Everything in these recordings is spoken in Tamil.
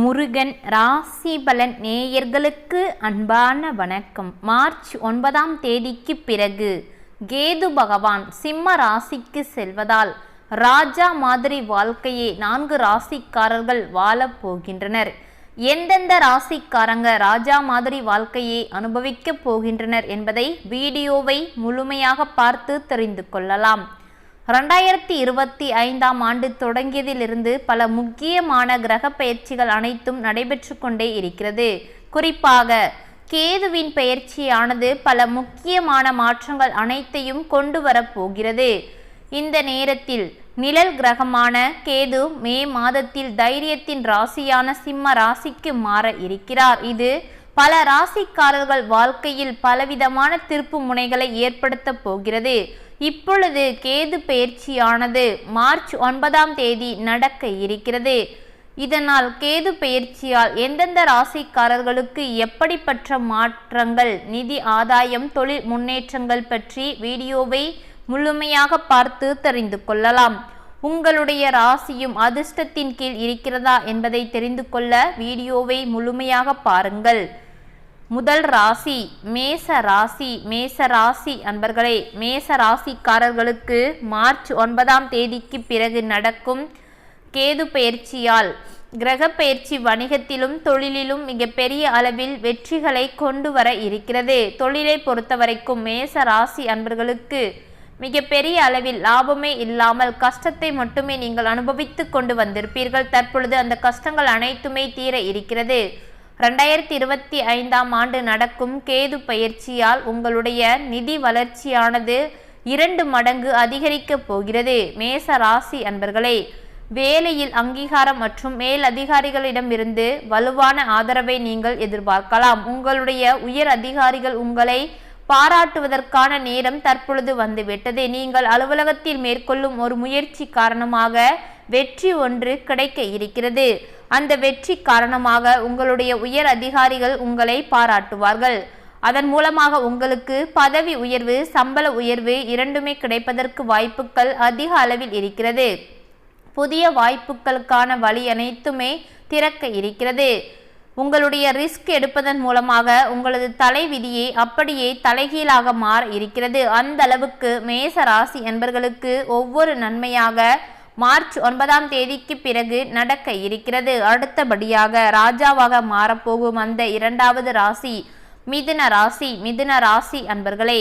முருகன் ராசி பலன் நேயர்களுக்கு அன்பான வணக்கம். மார்ச் ஒன்பதாம் தேதிக்கு பிறகு கேது பகவான் சிம்ம ராசிக்கு செல்வதால் ராஜா மாதிரி வாழ்க்கையை நான்கு ராசிக்காரர்கள் வாழப் போகின்றனர். எந்தெந்த ராசிக்காரங்க ராஜா மாதிரி வாழ்க்கையை அனுபவிக்கப் போகின்றனர் என்பதை வீடியோவை முழுமையாக பார்த்து தெரிந்து கொள்ளலாம். ரெண்டாயிரத்தி இருபத்தி ஐந்தாம் ஆண்டு தொடங்கியதிலிருந்து பல முக்கியமான கிரக பயிற்சிகள் அனைத்தும் நடைபெற்று கொண்டே இருக்கிறது. குறிப்பாக கேதுவின் பயிற்சியானது பல முக்கியமான மாற்றங்கள் அனைத்தையும் கொண்டு வரப்போகிறது இந்த நேரத்தில் நிழல் கிரகமான கேது மே மாதத்தில் தைரியத்தின் ராசியான சிம்ம ராசிக்கு மாற இருக்கிறார். இது பல ராசிக்காரர்கள் வாழ்க்கையில் பலவிதமான திருப்பு முனைகளை ஏற்படுத்த போகிறது. இப்பொழுது கேது பயிற்சியானது மார்ச் ஒன்பதாம் தேதி நடக்க இருக்கிறது. இதனால் கேது பயிற்சியால் எந்தெந்த ராசிக்காரர்களுக்கு எப்படிப்பட்ட மாற்றங்கள் நிதி ஆதாயம் தொழில் முன்னேற்றங்கள் பற்றி வீடியோவை முழுமையாக பார்த்து தெரிந்து கொள்ளலாம். உங்களுடைய ராசியும் அதிர்ஷ்டத்தின் கீழ் இருக்கிறதா என்பதை தெரிந்து கொள்ள வீடியோவை முழுமையாக பாருங்கள். முதல் ராசி மேச ராசி மேச ராசி அன்பர்களே மேச ராசிக்காரர்களுக்கு மார்ச் ஒன்பதாம் தேதிக்கு பிறகு நடக்கும் கேது பயிற்சியால் கிரக பயிற்சி வணிகத்திலும் தொழிலிலும் மிகப்பெரிய அளவில் வெற்றிகளை கொண்டு வர இருக்கிறது. தொழிலை பொறுத்தவரைக்கும் மேச ராசி அன்பர்களுக்கு மிகப்பெரிய அளவில் லாபமே இல்லாமல் கஷ்டத்தை மட்டுமே நீங்கள் அனுபவித்து கொண்டு வந்திருப்பீர்கள். தற்பொழுது அந்த கஷ்டங்கள் அனைத்துமே தீர இருக்கிறது. ரெண்டாயிரத்தி இருபத்தி ஐந்தாம் ஆண்டு நடக்கும் கேது பயிற்சியால் உங்களுடைய நிதி வளர்ச்சியானது இரண்டு மடங்கு அதிகரிக்கப் போகிறது. மேச ராசி அன்பர்களே வேலையில் அங்கீகாரம் மற்றும் மேல் அதிகாரிகளிடமிருந்து வலுவான ஆதரவை நீங்கள் எதிர்பார்க்கலாம். உங்களுடைய உயர் அதிகாரிகள் உங்களை பாராட்டுவதற்கான நேரம் தற்பொழுது வந்துவிட்டது. நீங்கள் அலுவலகத்தில் மேற்கொள்ளும் ஒரு முயற்சி காரணமாக வெற்றி ஒன்று கிடைக்க இருக்கிறது. அந்த வெற்றி காரணமாக உங்களுடைய உயர் அதிகாரிகள் உங்களை பாராட்டுவார்கள். அதன் மூலமாக உங்களுக்கு பதவி உயர்வு சம்பள உயர்வு இரண்டுமே கிடைப்பதற்கு வாய்ப்புகள் அதிக அளவில் இருக்கிறது. புதிய வாய்ப்புகளுக்கான வழி அனைத்துமே திறக்க இருக்கிறது. உங்களுடைய ரிஸ்க் எடுப்பதன் மூலமாக உங்களது தலைவிதியை அப்படியே தலைகீழாக மாற இருக்கிறது. அந்த அளவுக்கு மேச ராசி என்பர்களுக்கு ஒவ்வொரு நன்மையாக மார்ச் ஒன்பதாம் தேதிக்கு பிறகு நடக்க இருக்கிறது. அடுத்தபடியாக ராஜாவாக மாறப்போகும் அந்த இரண்டாவது ராசி மிதுன ராசி மிதுன ராசி அன்பர்களே.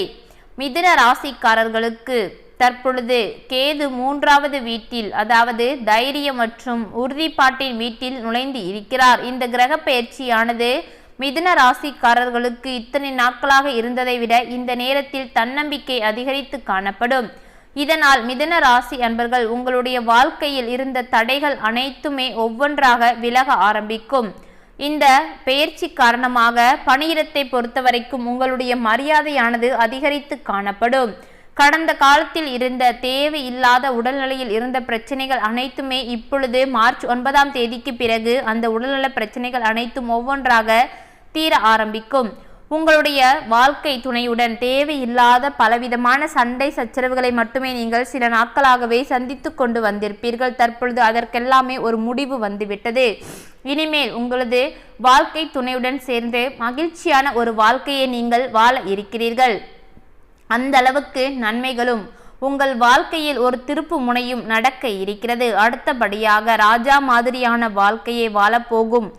மிதுன ராசிக்காரர்களுக்கு தற்பொழுது கேது மூன்றாவது வீட்டில் அதாவது தைரியம் மற்றும் உறுதிப்பாட்டின் வீட்டில் நுழைந்து இருக்கிறார். இந்த கிரக பயிற்சியானது மிதுன ராசிக்காரர்களுக்கு இத்தனை நாட்களாக இருந்ததை விட இந்த நேரத்தில் தன்னம்பிக்கை அதிகரித்து காணப்படும். இதனால் மிதன ராசி அன்பர்கள் உங்களுடைய வாழ்க்கையில் இருந்த தடைகள் அனைத்துமே ஒவ்வொன்றாக விலக ஆரம்பிக்கும். இந்த பெயர்ச்சி காரணமாக பணியிடத்தை பொறுத்தவரைக்கும் உங்களுடைய மரியாதையானது அதிகரித்து காணப்படும். கடந்த காலத்தில் இருந்த தேவையில்லாத உடல்நிலையில் இருந்த பிரச்சனைகள் அனைத்துமே இப்பொழுது மார்ச் ஒன்பதாம் தேதிக்கு பிறகு அந்த உடல்நல பிரச்சனைகள் அனைத்தும் ஒவ்வொன்றாக தீர ஆரம்பிக்கும். உங்களுடைய வாழ்க்கை துணையுடன் தேவையில்லாத பலவிதமான சண்டை சச்சரவுகளை மட்டுமே நீங்கள் சில நாட்களாகவே சந்தித்து கொண்டு வந்திருப்பீர்கள். தற்பொழுது அதற்கெல்லாமே ஒரு முடிவு வந்துவிட்டது. இனிமேல் உங்களது வாழ்க்கை துணையுடன் சேர்ந்து மகிழ்ச்சியான ஒரு வாழ்க்கையை நீங்கள் வாழ இருக்கிறீர்கள். அந்த அளவுக்கு நன்மைகளும் உங்கள் வாழ்க்கையில் ஒரு திருப்பு முனையும் நடக்க இருக்கிறது. அடுத்தபடியாக ராஜா மாதிரியான வாழ்க்கையை வாழப்போகும்.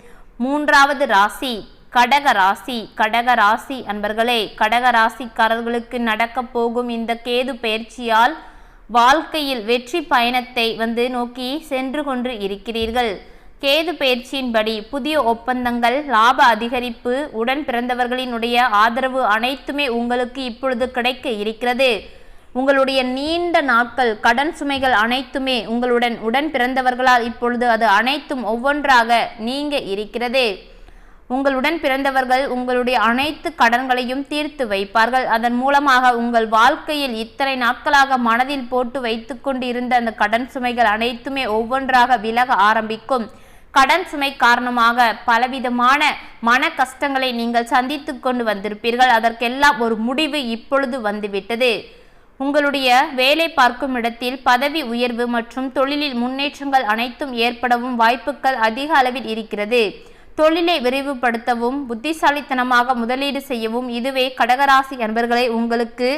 மூன்றாவது ராசி. கடக ராசி கடக ராசி அன்பர்களே கடகராசிக்காரர்களுக்கு நடக்கப் நடக்க போகும் இந்த கேது பயிற்சியால் வாழ்க்கையில் வெற்றி பயணத்தை வந்து நோக்கி சென்று கொண்டு இருக்கிறீர்கள். கேது பயிற்சியின்படி புதிய ஒப்பந்தங்கள் லாப அதிகரிப்பு உடன் பிறந்தவர்களினுடைய ஆதரவு அனைத்துமே உங்களுக்கு இப்பொழுது கிடைக்க இருக்கிறது. உங்களுடைய நீண்ட நாட்கள் கடன் சுமைகள் அனைத்துமே உங்களுடன் உடன் பிறந்தவர்களால் இப்பொழுது அது அனைத்தும் ஒவ்வொன்றாக நீங்க இருக்கிறது. உங்களுடன் பிறந்தவர்கள் உங்களுடைய அனைத்து கடன்களையும் தீர்த்து வைப்பார்கள். அதன் மூலமாக உங்கள் வாழ்க்கையில் இத்தனை நாட்களாக மனதில் போட்டு வைத்து கொண்டிருந்த அந்த கடன் சுமைகள் அனைத்துமே ஒவ்வொன்றாக விலக ஆரம்பிக்கும். கடன் சுமை காரணமாக பலவிதமான மன கஷ்டங்களை நீங்கள் சந்தித்து கொண்டு வந்திருப்பீர்கள். அதற்கெல்லாம் ஒரு முடிவு இப்பொழுது வந்துவிட்டது. உங்களுடைய வேலை பார்க்கும் இடத்தில் பதவி உயர்வு மற்றும் தொழிலில் முன்னேற்றங்கள் அனைத்தும் ஏற்படவும் வாய்ப்புகள் அதிக அளவில் இருக்கிறது. தொழிலை விரிவுபடுத்தவும் புத்திசாலித்தனமாக முதலீடு செய்யவும் இதுவே கடகராசி அன்பர்களை உங்களுக்கு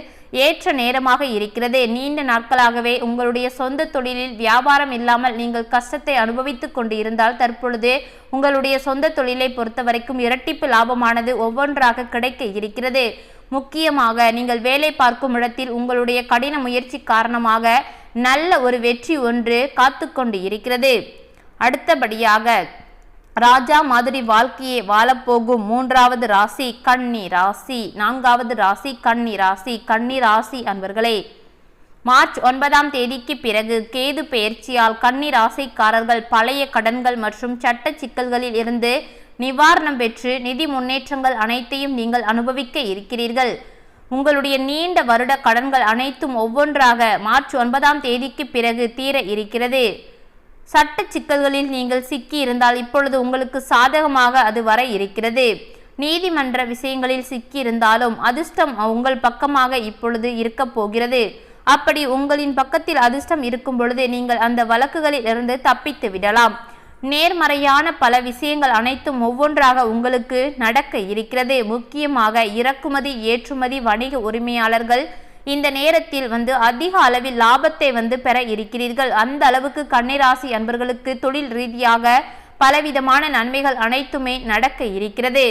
ஏற்ற நேரமாக இருக்கிறது. நீண்ட நாட்களாகவே உங்களுடைய சொந்த தொழிலில் வியாபாரம் இல்லாமல் நீங்கள் கஷ்டத்தை அனுபவித்துக் கொண்டு இருந்தால் தற்பொழுது உங்களுடைய சொந்த தொழிலை பொறுத்தவரைக்கும் இரட்டிப்பு லாபமானது ஒவ்வொன்றாக கிடைக்க இருக்கிறது. முக்கியமாக நீங்கள் வேலை பார்க்கும் இடத்தில் உங்களுடைய கடின முயற்சி காரணமாக நல்ல ஒரு வெற்றி ஒன்று காத்து கொண்டு இருக்கிறது. அடுத்தபடியாக ராஜா மாதிரி வாழ்க்கையை வாழப்போகும் மூன்றாவது ராசி கன்னி ராசி நான்காவது ராசி கன்னி ராசி கன்னி ராசி அன்பர்களே. மார்ச் ஒன்பதாம் தேதிக்கு பிறகு கேது பெயர்ச்சியால் கன்னி ராசிக்காரர்கள் பழைய கடன்கள் மற்றும் சட்ட சிக்கல்களில் இருந்து நிவாரணம் பெற்று நிதி முன்னேற்றங்கள் அனைத்தையும் நீங்கள் அனுபவிக்க இருக்கிறீர்கள். உங்களுடைய நீண்ட வருட கடன்கள் அனைத்தும் ஒவ்வொன்றாக மார்ச் ஒன்பதாம் தேதிக்கு பிறகு தீர இருக்கிறது. சட்ட சிக்கல்களில் நீங்கள் சிக்கி இருந்தால் இப்பொழுது உங்களுக்கு சாதகமாக அது வர இருக்கிறது. நீதிமன்ற விஷயங்களில் சிக்கி இருந்தாலும் அதிர்ஷ்டம் உங்கள் பக்கமாக இப்பொழுது இருக்க போகிறது. அப்படி உங்களின் பக்கத்தில் அதிர்ஷ்டம் இருக்கும் பொழுது நீங்கள் அந்த வழக்குகளில் இருந்து தப்பித்து விடலாம். நேர்மறையான பல விஷயங்கள் அனைத்தும் ஒவ்வொன்றாக உங்களுக்கு நடக்க இருக்கிறது. முக்கியமாக இறக்குமதி ஏற்றுமதி வணிக உரிமையாளர்கள் இந்த நேரத்தில் வந்து அதிக அளவில் லாபத்தை வந்து பெற இருக்கிறீர்கள். அந்த அளவுக்கு கன்னிராசி அன்பர்களுக்கு தொழில் ரீதியாக பலவிதமான நன்மைகள் அனைத்துமே நடக்க இருக்கிறது.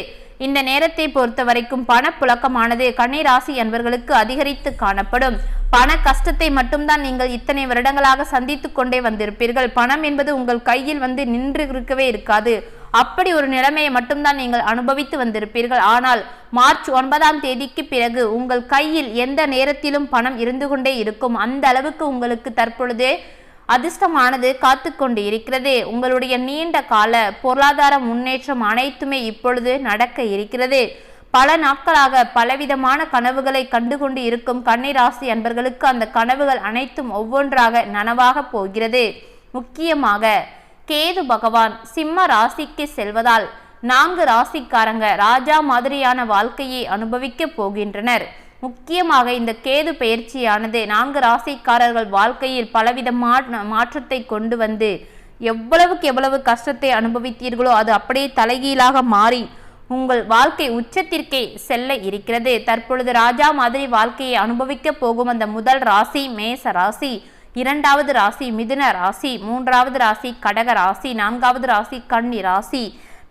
இந்த நேரத்தை பொறுத்த வரைக்கும் பணப்புழக்கமானது கன்னிராசி அன்பர்களுக்கு அதிகரித்து காணப்படும். பண கஷ்டத்தை மட்டும்தான் நீங்கள் இத்தனை வருடங்களாக சந்தித்து கொண்டே வந்திருப்பீர்கள். பணம் என்பது உங்கள் கையில் வந்து நின்று இருக்கவே இருக்காது. அப்படி ஒரு நிலைமையை மட்டும்தான் நீங்கள் அனுபவித்து வந்திருப்பீர்கள். ஆனால் மார்ச் ஒன்பதாம் தேதிக்கு பிறகு உங்கள் கையில் எந்த நேரத்திலும் பணம் இருந்து கொண்டே இருக்கும். அந்த அளவுக்கு உங்களுக்கு தற்பொழுது அதிர்ஷ்டமானது காத்து கொண்டு இருக்கிறது. உங்களுடைய நீண்ட கால பொருளாதார முன்னேற்றம் அனைத்துமே இப்பொழுது நடக்க இருக்கிறது. பல நாட்களாக பலவிதமான கனவுகளை கண்டுகொண்டு இருக்கும் கன்னிராசி அன்பர்களுக்கு அந்த கனவுகள் அனைத்தும் ஒவ்வொன்றாக நனவாக போகிறது. முக்கியமாக கேது பகவான் சிம்ம ராசிக்கு செல்வதால் நான்கு ராசிக்காரங்க ராஜா மாதிரியான வாழ்க்கையை அனுபவிக்க போகின்றனர். முக்கியமாக இந்த கேது பயிற்சியானது நான்கு ராசிக்காரர்கள் வாழ்க்கையில் பலவித மாற்றத்தை கொண்டு வந்து எவ்வளவுக்கு எவ்வளவு கஷ்டத்தை அனுபவித்தீர்களோ அது அப்படியே தலைகீழாக மாறி உங்கள் வாழ்க்கை உச்சத்திற்கே செல்ல இருக்கிறது. தற்பொழுது ராஜா மாதிரி வாழ்க்கையை அனுபவிக்க போகும் அந்த முதல் ராசி மேச ராசி இரண்டாவது ராசி மிதுன ராசி மூன்றாவது ராசி கடக ராசி நான்காவது ராசி கன்னி ராசி.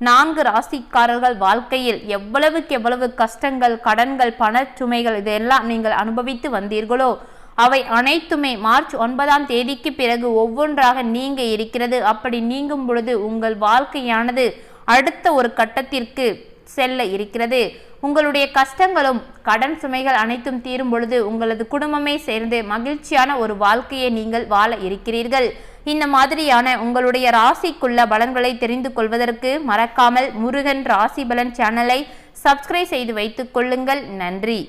நான்கு ராசிக்காரர்கள் வாழ்க்கையில் எவ்வளவுக்கு எவ்வளவு கஷ்டங்கள் கடன்கள் பணச்சுமைகள் இதெல்லாம் நீங்கள் அனுபவித்து வந்தீர்களோ அவை அனைத்துமே மார்ச் ஒன்பதாம் தேதிக்கு பிறகு ஒவ்வொன்றாக நீங்க இருக்கிறது. அப்படி நீங்கும் பொழுது உங்கள் வாழ்க்கையானது அடுத்த ஒரு கட்டத்திற்கு செல்ல இருக்கிறது. உங்களுடைய கஷ்டங்களும் கடன் சுமைகள் அனைத்தும் தீரும் பொழுது உங்களது குடும்பமே சேர்ந்து மகிழ்ச்சியான ஒரு வாழ்க்கையை நீங்கள் வாழ இருக்கிறீர்கள். இந்த மாதிரியான உங்களுடைய ராசிக்குள்ள பலன்களை தெரிந்து கொள்வதற்கு மறக்காமல் முருகன் ராசி பலன் சேனலை சப்ஸ்கிரைப் செய்து வைத்துக் கொள்ளுங்கள். நன்றி.